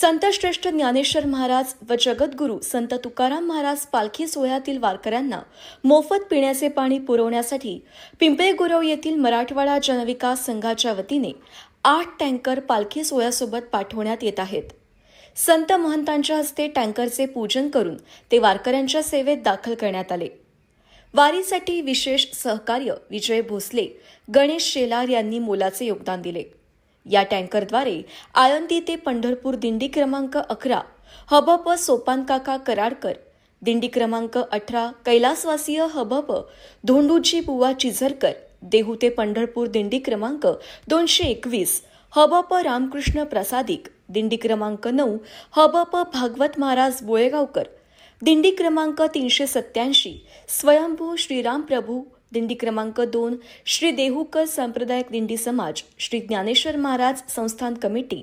संतश्रेष्ठ ज्ञानेश्वर महाराज व जगद्गुरू संत तुकाराम महाराज पालखी सोहळ्यातील वारकऱ्यांना मोफत पिण्याचे पाणी पुरवण्यासाठी पिंपळे गुरव येथील मराठवाडा जनविकास संघाच्या वतीने आठ टँकर पालखी सोहळ्यासोबत पाठवण्यात येत आहेत. संत महंतांच्या हस्ते टँकरचे पूजन करून ते वारकऱ्यांच्या सेवेत दाखल करण्यात आले. वारीसाठी विशेष सहकार्य विजय भोसले गणेश शेलार यांनी मोलाचे योगदान दिले. या टँकरद्वारे आळंदी ते पंढरपूर दिंडी क्रमांक अकरा हबप सोपानकाका कराडकर दिंडी क्रमांक अठरा कैलासवासीय हबप धोंडूजी बुवा चिझरकर देहू ते पंढरपूर दिंडी क्रमांक दोनशे एकवीस हबप रामकृष्ण प्रसादिक दिंडी क्रमांक नऊ हबप भागवत महाराज बोळेगावकर दिंडी क्रमांक तीनशे सत्याऐंशी स्वयंभू श्रीराम प्रभू दिंडी क्रमांक दोन श्री देहूकर सांप्रदायिक दिंडी समाज श्री ज्ञानेश्वर महाराज संस्थान कमिटी.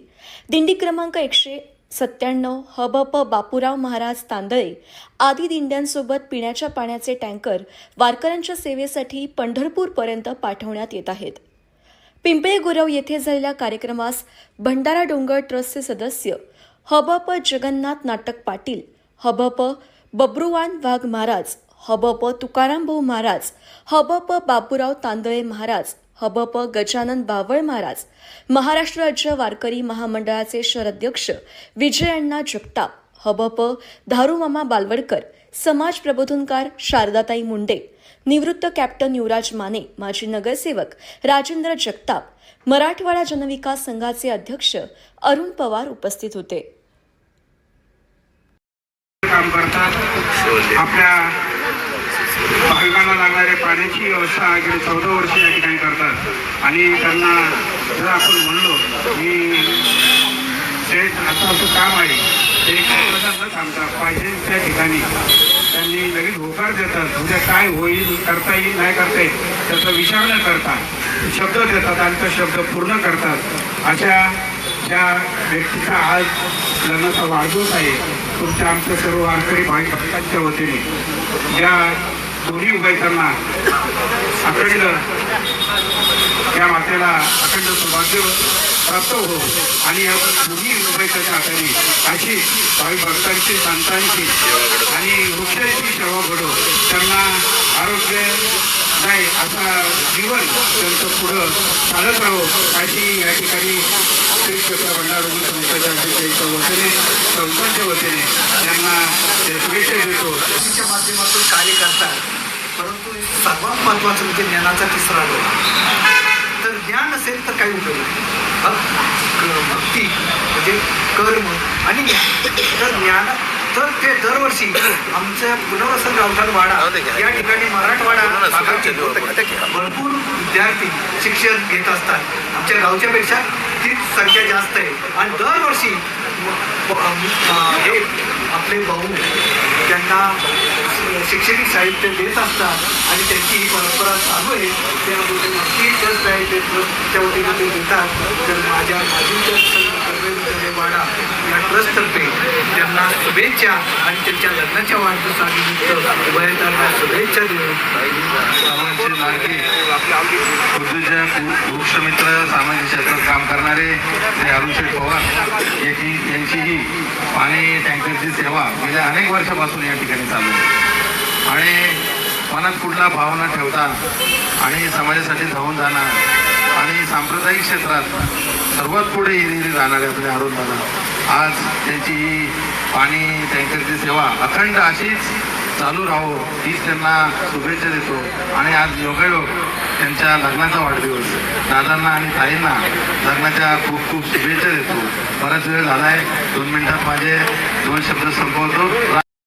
दिंडी क्रमांक एकशे सत्त्याण्णव हबप बापूराव महाराज तांदळे आदी दिंड्यांसोबत पिण्याच्या पाण्याचे टँकर वारकऱ्यांच्या सेवेसाठी पंढरपूरपर्यंत पाठवण्यात येत आहेत. पिंपळे गुरव येथे झालेल्या कार्यक्रमास भंडारा डोंगर ट्रस्टचे सदस्य हबप जगन्नाथ नाटक पाटील हबप बब्रुवान वाघ महाराज हबप तुकाराम भाऊ महाराज हबप बापूराव तांदळे महाराज हबप गजानन बावळ महाराज महाराष्ट्र राज्य वारकरी महामंडळाचे शहराध्यक्ष विजय अण्णा जगताप हबप धारूमामा बालवडकर समाज प्रबोधनकार शारदाताई मुंडे निवृत्त कॅप्टन युवराज माने माजी नगरसेवक राजेंद्र जगताप मराठवाडा जनविकास संघाचे अध्यक्ष अरुण पवार उपस्थित होते. काम करतात. आपल्या भाविकांना लागणाऱ्या पाण्याची व्यवस्था गेली चौदा वर्ष या ठिकाणी करतात. आणि त्यांना जर आपण म्हणलो की ते असं असं काम आहे ते करतात न थांबता पाहिजे त्या ठिकाणी. त्यांनी लगेच होकार देतात. उद्या काय होईल करता येईल नाही करता येईल त्याचा विचार न करता शब्द देतात आणि तो शब्द पूर्ण करतात. अशा ज्या व्यक्तीचा आज लग्नाचा वाढदिवस आहे तुमच्या आमच्या सर्व वारकरी भाई भक्तांच्या वतीने ज्या दोन्ही उभयतांना अखंड या मातेला अखंड सौभाग्य प्राप्त हो. आणि या दोन्ही उभयताच्या हाताने अशी भावी भक्तांची संतांची आणि वृक्षाची सेवा घडो हो. त्यांना आरोग्य नाही असा जीवन त्यांचं पुढं चालत राहो. अशी या ठिकाणी श्री क्षेत्र भंडार संस्थेच्या अध्यक्षांच्या वतीने संस्थांच्या वतीने त्यांना शुभेच्छा देतो. भक्तीच्या माध्यमातून कार्य करतात परंतु सर्वात महत्त्वाचं म्हणजे ज्ञानाचा तिसरा डोळा तर ज्ञान असेल तर काही उपयोग नाही. भक्ती म्हणजे कर्म आणि ज्ञान. तर ज्ञान तर ते दरवर्षी आमच्या पुनर्वसन गावठाण वाडा या ठिकाणी मराठवाडा भरपूर विद्यार्थी शिक्षण घेत असतात. आमच्या गावच्या पेक्षा तीच संख्या जास्त आहे. आणि दरवर्षी हे आपले भाऊ त्यांना शैक्षणिक साहित्य देत असतात आणि त्यांची ही परंपरा चालू आहे. त्यामध्ये नक्की ट्रस्ट आहे ते ट्रस्टच्या वतीने ते देतात. तर माझ्या माजी वाडा ट्रस्टतर्फे त्यांना शुभेच्छा आणि त्यांच्या लग्नाच्या वाढदिवसानिमित्त उभयतांना शुभेच्छा देऊन सर्वांचे लाडके उद्योजक वृक्षमित्र सामाजिक क्षेत्रात काम करणारे श्री अरुणशेठ पवार याची यांचीही पाणी टँकरची सेवा गेल्या अनेक वर्षापासून या ठिकाणी चालू आहे. आणि मनात कुठला भावना ठेवता आणि समाजासाठी धावून जाणार आणि सांप्रदायिक क्षेत्रात सर्वात पुढे हिरी राहणारे आपले अरुण दादा आज त्यांची ही पाणी टँकरची सेवा अखंड अशीच चालू राहो हीच त्यांना शुभेच्छा देतो. आणि आज योगायोग त्यांच्या लग्नाचा वाढदिवस. दादांना आणि ताईंना लग्नाच्या खूप खूप शुभेच्छा देतो. बराच वेळ झाला आहे दोन मिनिटात माझे दोन शब्द संपवतो.